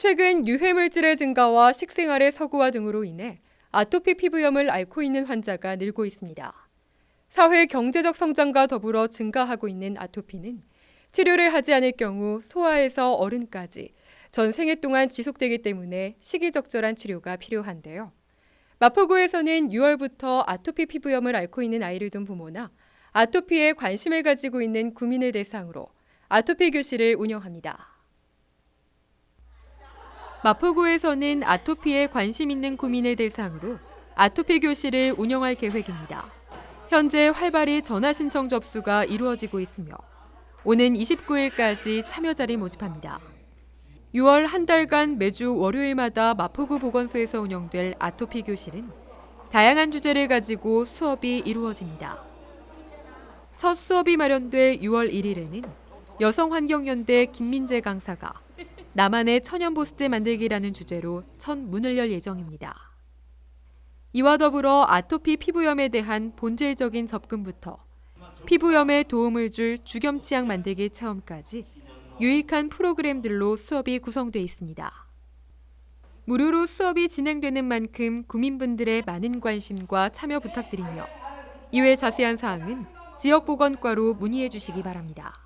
최근 유해물질의 증가와 식생활의 서구화 등으로 인해 아토피 피부염을 앓고 있는 환자가 늘고 있습니다. 사회 경제적 성장과 더불어 증가하고 있는 아토피는 치료를 하지 않을 경우 소아에서 어른까지 전 생애 동안 지속되기 때문에 시기적절한 치료가 필요한데요. 마포구에서는 6월부터 아토피 피부염을 앓고 있는 아이를 둔 부모나 아토피에 관심을 가지고 있는 구민을 대상으로 아토피 교실을 운영합니다. 마포구에서는 아토피에 관심 있는 구민을 대상으로 아토피 교실을 운영할 계획입니다. 현재 활발히 전화 신청 접수가 이루어지고 있으며 오는 29일까지 참여자를 모집합니다. 6월 한 달간 매주 월요일마다 마포구 보건소에서 운영될 아토피 교실은 다양한 주제를 가지고 수업이 이루어집니다. 첫 수업이 마련돼 6월 1일에는 여성환경연대 김민재 강사가 나만의 천연 보습제 만들기라는 주제로 첫 문을 열 예정입니다. 이와 더불어 아토피 피부염에 대한 본질적인 접근부터 피부염에 도움을 줄 주겸 치약 만들기 체험까지 유익한 프로그램들로 수업이 구성돼 있습니다. 무료로 수업이 진행되는 만큼 구민분들의 많은 관심과 참여 부탁드리며 이외 자세한 사항은 지역보건과로 문의해 주시기 바랍니다.